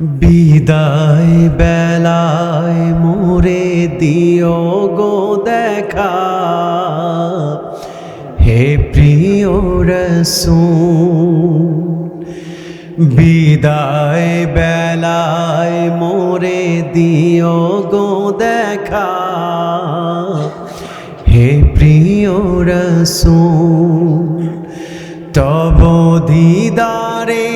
বিদায় বেলায় মোরে দিও গো দেখা। হে প্রিয় রসুল, বিদায় বেলায় মোরে দিও গো দেখা। হে প্রিয় রসুল, তব দিদারে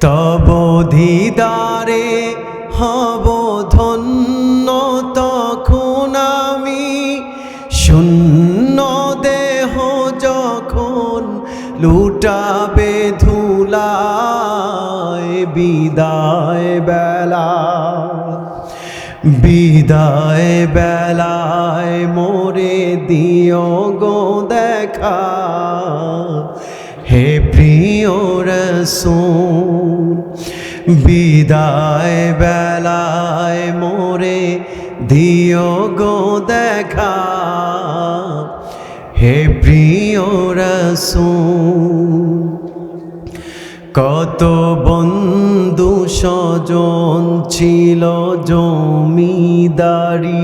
তব দিদারে হব ধন্য তখন আমি। শূন্য দেহ যখন লুটাবে ধুলায় বিদায় বেলা। বিদায় বেলায় মোরে দিও গো দেখা। হে প্রিয় রসুল বিদায় বেলায় মোরে দিও গো দেখা। হে প্রিয় রসুল, কত বন্ধু স্বজন ছিল জমিদারি।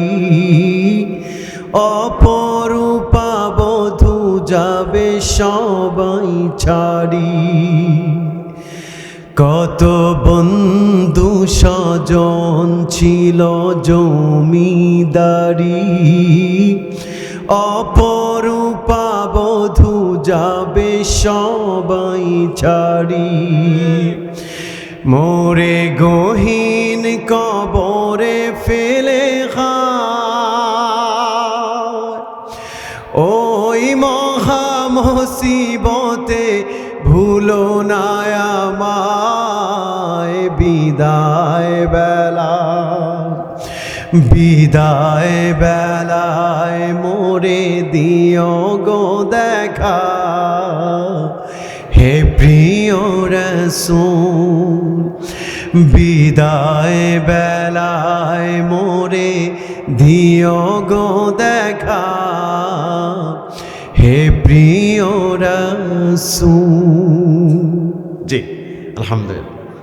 অপরূপা বধূ যাবে সবাই ছাড়ি। কত বন্ধু স্বজন ছিল জমিদারি। অপরূপা বধূ যাবে সবাই ছাড়ি। মোরে গহীন কবরে ফেলে ওই মহা মুসিবতে ভুলো না আমায়, বিদায় বেলা। বিদায় বেলায় মোরে দিও গো দেখা। হে প্রিয় রসুল, বিদায় বেলায় মোরে দিও গো দেখা। হে প্রিয় রসুল। জি আলহামদুলিল্লাহ।